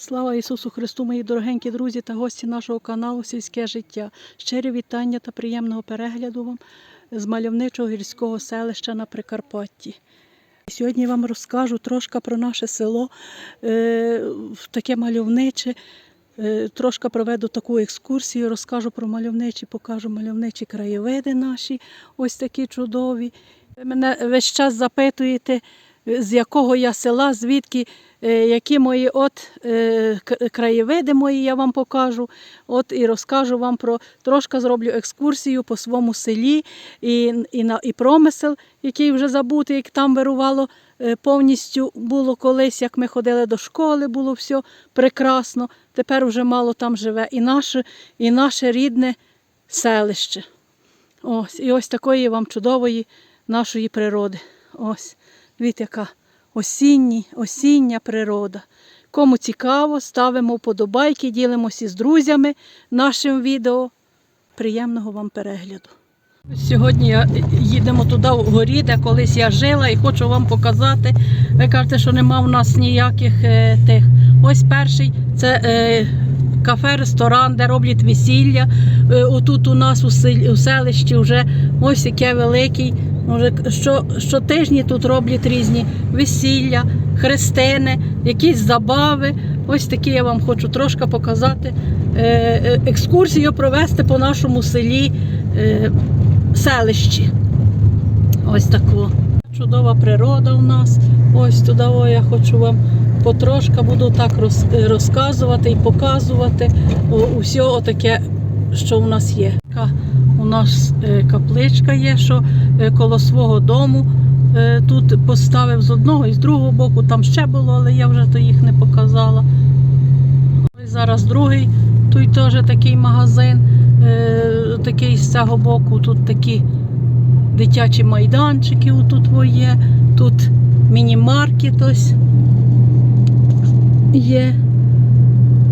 Слава Ісусу Христу, мої дорогенькі друзі та гості нашого каналу Сільське життя. Щирі вітання та приємного перегляду вам з мальовничого гірського селища на Прикарпатті. Сьогодні вам розкажу трошки про наше село, е, таке мальовниче. Е, Трошки проведу таку екскурсію, розкажу про мальовничі, покажу мальовничі краєвиди наші, ось такі чудові. Ви мене весь час запитуєте, з якого я села, звідки, е, які мої от е, краєвиди мої я вам покажу. От і розкажу вам про трошки зроблю екскурсію по своєму селі і, і, на, і промисел, який вже забутий, як там вирувало е, повністю було колись, як ми ходили до школи, було все прекрасно. Тепер вже мало там живе і наше, і наше рідне селище. Ось, і ось такої вам чудової нашої природи. Ось, дивіться, яка осінні, осіння природа. Кому цікаво, ставимо вподобайки, ділимося з друзями нашим відео. Приємного вам перегляду. Сьогодні я- їдемо туди вгорі, де колись я жила, і хочу вам показати. Ви кажете, що нема в нас ніяких е, тих. Ось перший це е, кафе, ресторан, де роблять весілля. Е, отут у нас у, селищі вже ось яке великий. Може, що, щотижні тут роблять різні весілля, хрестини, якісь забави. Ось такі я вам хочу трошки показати. Е, е, екскурсію провести по нашому селі. Селищі. Ось таку. Чудова природа у нас. Ось туди я хочу вам потрошка буду так роз- розказувати і показувати усе таке, що у нас є. У нас капличка є, що е, коло свого дому е, тут поставив з одного і з другого боку. Там ще було, але я вже то їх не показала. Ось зараз другий, тут теж такий магазин, е, такий з цього боку, тут такі дитячі майданчики тут є, тут міні-маркет ось є.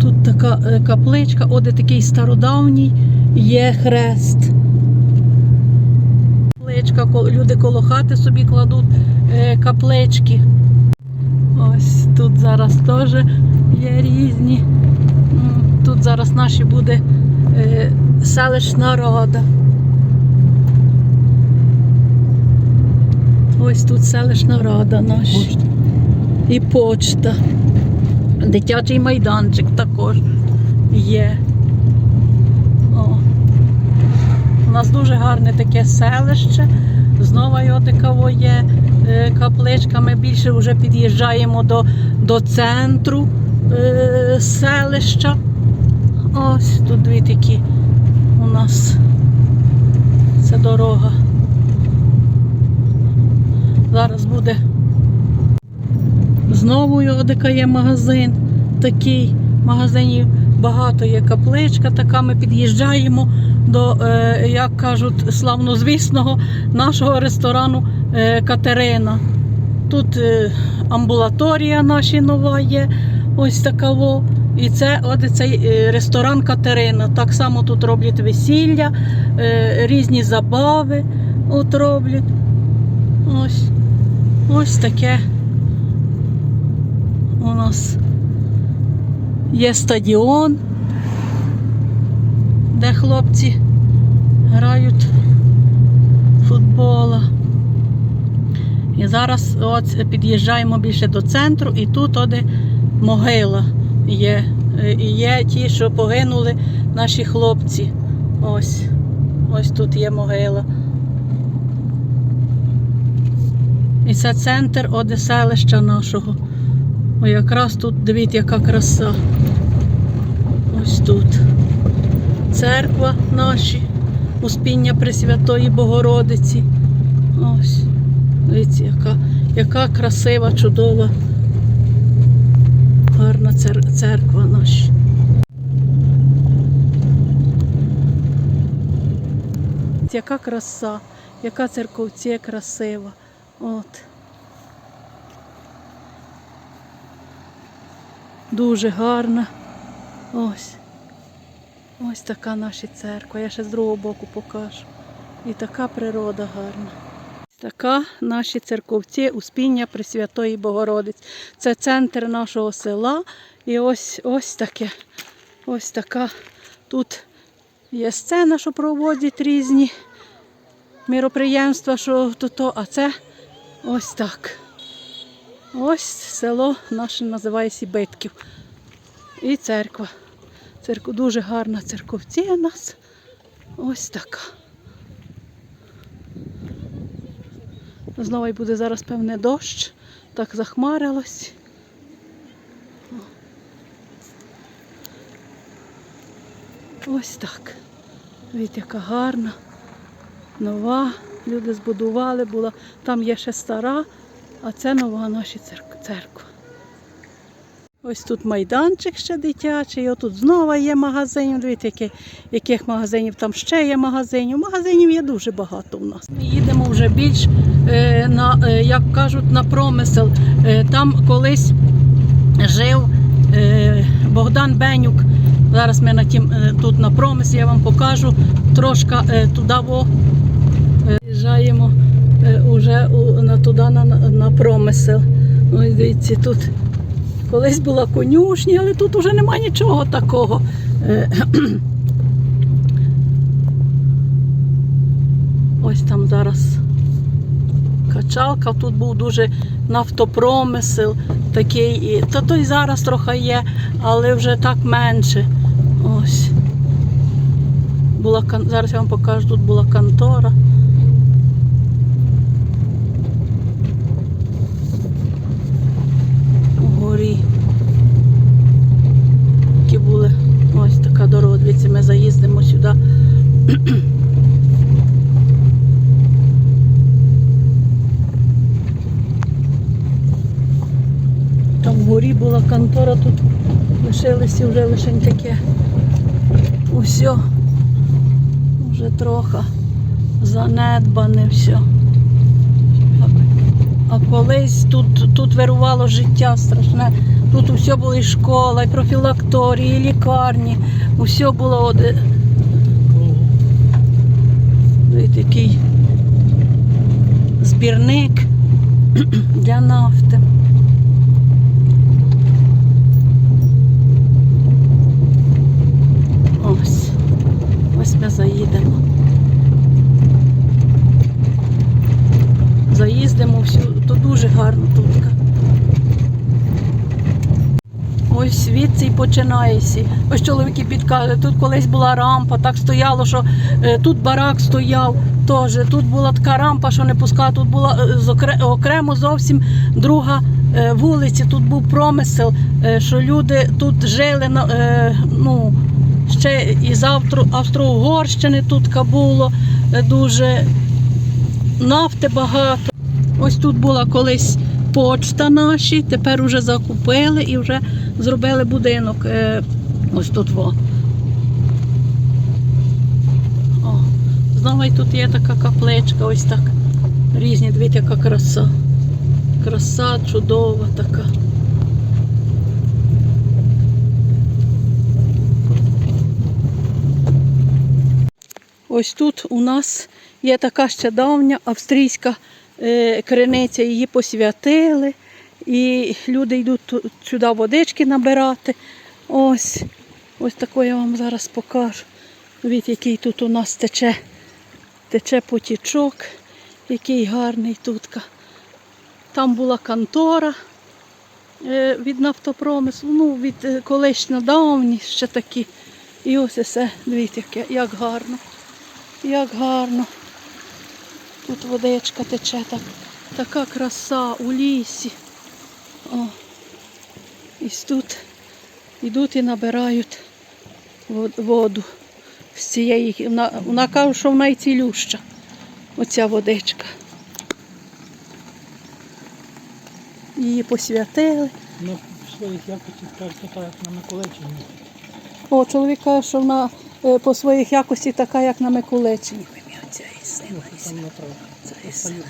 Тут така е, капличка, от де такий стародавній є хрест. Капличка, люди коло хати собі кладуть е, каплички. Ось тут зараз теж є різні. Тут зараз наші буде е, селищна рада. Ось тут селищна рада наша. І почта. Дитячий майданчик також є. О. У нас дуже гарне таке селище. Знову його таково є е, капличка. Ми більше вже під'їжджаємо до, до центру е, селища. Ось тут дві такі у нас це дорога. Зараз буде знову є магазин. Такий магазинів багато є капличка, така ми під'їжджаємо до, е, як кажуть, славнозвісного нашого ресторану е, Катерина. Тут е, амбулаторія наша нова є, ось така. І це от цей ресторан Катерина. Так само тут роблять весілля, різні забави от роблять. Ось, ось таке у нас є стадіон, де хлопці грають футбола. І зараз от під'їжджаємо більше до центру, і тут оде могила є. І є ті, що погинули наші хлопці. Ось. Ось тут є могила. І це центр оде селища нашого. О, якраз тут, дивіться, яка краса. Ось тут. Церква наші, Успіння Пресвятої Богородиці. Ось. Дивіться, яка, яка красива, чудова, гарна цер- церква наша. Яка краса, яка церковця красива. От. Дуже гарна. Ось. Ось така наша церква. Я ще з другого боку покажу. І така природа гарна. Така наші церковці Успіння Пресвятої Богородиці. Це центр нашого села. І ось ось таке. Ось така. Тут є сцена, що проводять різні міроприємства, що то, то, а це ось так. Ось село наше називає Сібитків. І церква. Церква дуже гарна церковці у нас. Ось така. Знову буде зараз певне дощ. Так захмарилось. Ось так. Від яка гарна, нова. Люди збудували, була. Там є ще стара, а це нова наша церква. Ось тут майданчик ще дитячий, отут знову є магазин. Дивіться, які, яких магазинів там ще є магазинів. Магазинів є дуже багато у нас. Ми їдемо вже більш е, на, е, як кажуть, на промисел. Е, там колись жив е, Богдан Бенюк. Зараз ми на тім, е, тут на промислі, я вам покажу трошки е, туди во, е, їжджаємо е, туди на, на промисел. Ось дивіться, тут колись була конюшня, але тут вже немає нічого такого. Е, Ось там зараз качалка, тут був дуже нафтопромисел такий, і, та той зараз трохи є, але вже так менше. Ось. Була, зараз я вам покажу, тут була контора. Угорі. Які були ось така дорога. Дивіться, ми заїздимо сюди. Там вгорі була контора, тут лишилися вже лише таке. Усе. Вже трохи занедбане все. А, а колись тут, тут вирувало життя страшне. Тут усе було і школа, і профілакторії, і лікарні. Усе було оде. Такий збірник для нафти. Ось. Ось ми заїдемо. Заїздимо всю, то дуже гарно тут. Ось починається. Ось чоловіки підказують, тут колись була рампа, так стояло, що е, тут барак стояв теж. Тут була така рампа, що не пускала, тут була е, окремо зовсім друга е, вулиця, тут був промисел, що люди тут жили ну, ще із Австро- Австро-Угорщини тут було дуже нафти багато. Ось тут була колись почта наші, тепер вже закупили і вже зробили будинок. е, Ось тут во. О, знову й тут є така капличка, ось так. Різні, дивіться, яка краса. Краса чудова така. Ось тут у нас є така ще давня австрійська е, криниця, її посвятили. І люди йдуть сюди водички набирати. Ось, ось таку я вам зараз покажу. Дивіться, який тут у нас тече, тече потічок, який гарний тут. Там була контора е, від нафтопромислу, ну, від е, колишньо давні ще такі. І ось все, дивіться, як гарно. Як гарно. Тут водичка тече, так, така краса у лісі. О. І тут йдуть і набирають воду з цієї. Вона, вона каже, що вона і цілюща, оця водичка. Її посвятили. На своїх якості кажуть, така як на Миколаївщині. О, чоловік каже, що вона е, по своїх якості така, як на Миколичині. Оця і сила, і сила.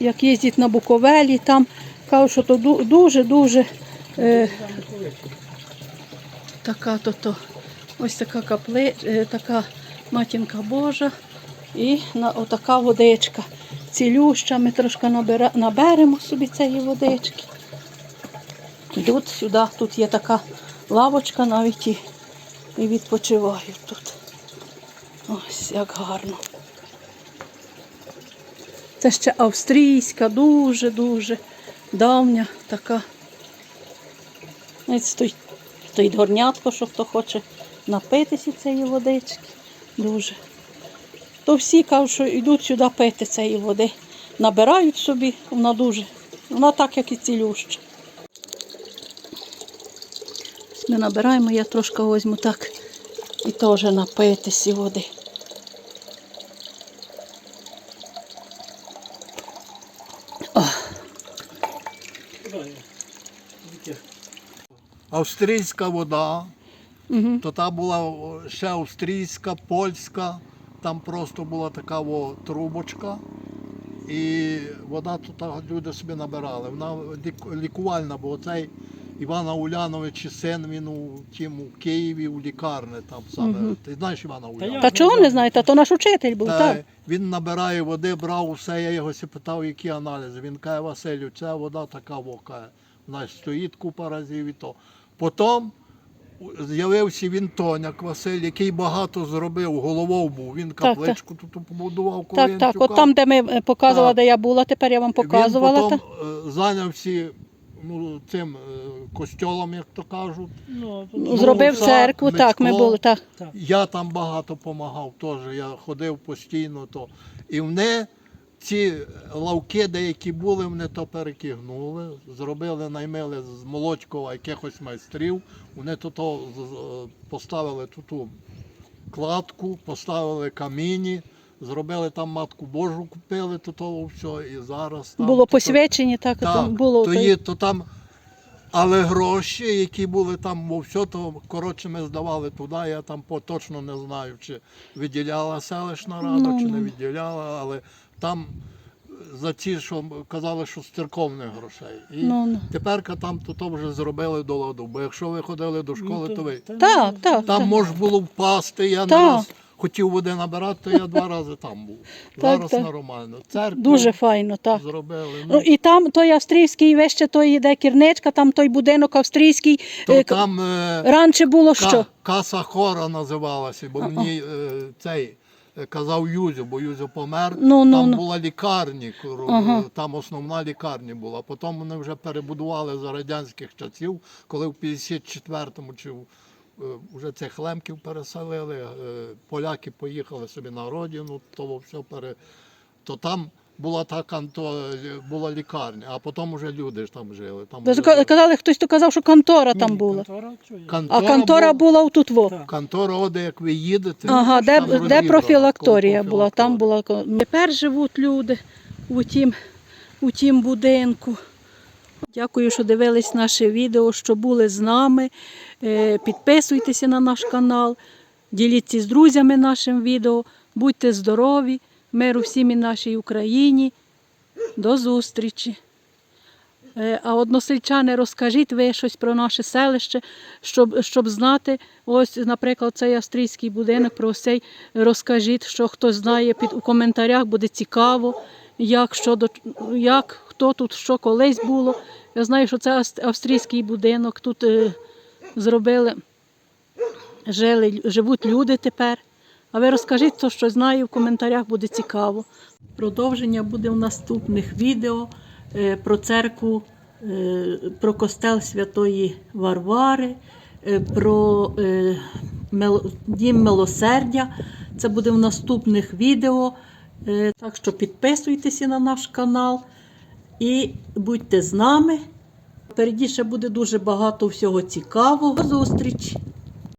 І як їздять на Буковелі, там кажуть, що то дуже-дуже е, така то, то ось така капли, е, така матінка Божа. І на, отака водичка. Цілюща, ми трошки набера, наберемо собі цієї водички. Йдуть сюди, тут є така лавочка, навіть і, і відпочивають тут. Ось як гарно. Це ще австрійська, дуже-дуже давня така. Ось стоїть, стоїть горнятко, що хто хоче напитися цієї водички. Дуже. То всі кажуть, що йдуть сюди пити цієї води. Набирають собі, вона дуже. Вона так, як і цілюща. Ми набираємо, я трошки візьму так і теж напитися води. Австрійська вода, Угу. то та була ще австрійська, польська, там просто була така о, трубочка. І вода тут люди собі набирали. Вона лікувальна, бо цей Івана Улянович, син він у тім у Києві у лікарні там саме. Мгм. Ти знаєш Івана Уляновича? Та чого не знаєте? То наш учитель був, Та так. Він набирає води, брав усе, я його питав, які аналізи. Він каже, Василю, ця вода така вока. Вона стоїть купа разів і то. Потім з'явився він Тоняк Василь, який багато зробив, головою був. Він так. капличку тут побудував Так, так. От там, де ми е, показували, Так. де я була, тепер я вам показувала. Він потім е, зайнявся ну, цим е, костьолом, як то кажуть. Ну, Ну, Зробив Мовчак, церкву, так, ми були, так. Я там багато допомагав теж. Я ходив постійно. То. І вони ці лавки, деякі були, вони то перекигнули, зробили, наймили з Молодькова якихось майстрів. Вони то, з- поставили ту, кладку, поставили каміні, зробили там матку Божу, купили то, то все. І зараз там Було посвячені, так, так, там було. то, є, то там, але гроші, які були там, бо все, то коротше ми здавали туди. Я там точно не знаю, чи виділяла селищна рада, Ну, чи не виділяла, але там за ті, що казали, що з церковних грошей. І Ну, ну. тепер там то, то вже зробили до ладу. Бо якщо ви ходили до школи, то ви Так, так. там так. можна було впасти. Я не Так. раз хотів води набирати, то я два рази там був. Так, Зараз так. нормально. Церкву Дуже файно, так. зробили. Ну, і там той австрійський вище той де кірничка, там той будинок австрійський. то е, к- там е, Раніше було Ка- що? Каса хора називалася, бо мені е, цей е, казав Юзю, бо Юзю помер. Ну, ну, там ну. була лікарня, Ага. там основна лікарня була. Потім вони вже перебудували за радянських часів, коли в 54-му чи е, вже цих лемків переселили, е, поляки поїхали собі на родину, то все пере... то там була та канто, була лікарня, а потім вже люди ж там жили. Там Ви вже- ка- Казали, хтось то казав, що контора там була. Контора, чує? А Контора була- була отут во. Так. Контора, оде, як ви їдете, Ага, де, там де розібрано, профілакторія коло була, там була. ко- Тепер живуть люди у тім, у тім будинку. Дякую, що дивились наше відео, що були з нами. Е, Підписуйтеся на наш канал, діліться з друзями нашим відео. Будьте здорові, миру всім і нашій Україні. До зустрічі. Е, А односельчани, розкажіть ви щось про наше селище, щоб, щоб знати. Ось, наприклад, цей австрійський будинок про цей розкажіть, що хтось знає під у коментарях, буде цікаво, як, що як хто тут що колись було. Я знаю, що це австрійський будинок. Тут е, зробили, жили, живуть люди тепер. А ви розкажіть, хто що знає, в коментарях буде цікаво. Продовження буде в наступних відео е, про церкву, е, про костел Святої Варвари, е, про дім милосердя. Це буде в наступних відео. Так що підписуйтеся на наш канал і будьте з нами. Впереді ще буде дуже багато всього цікавого. Зустрічі!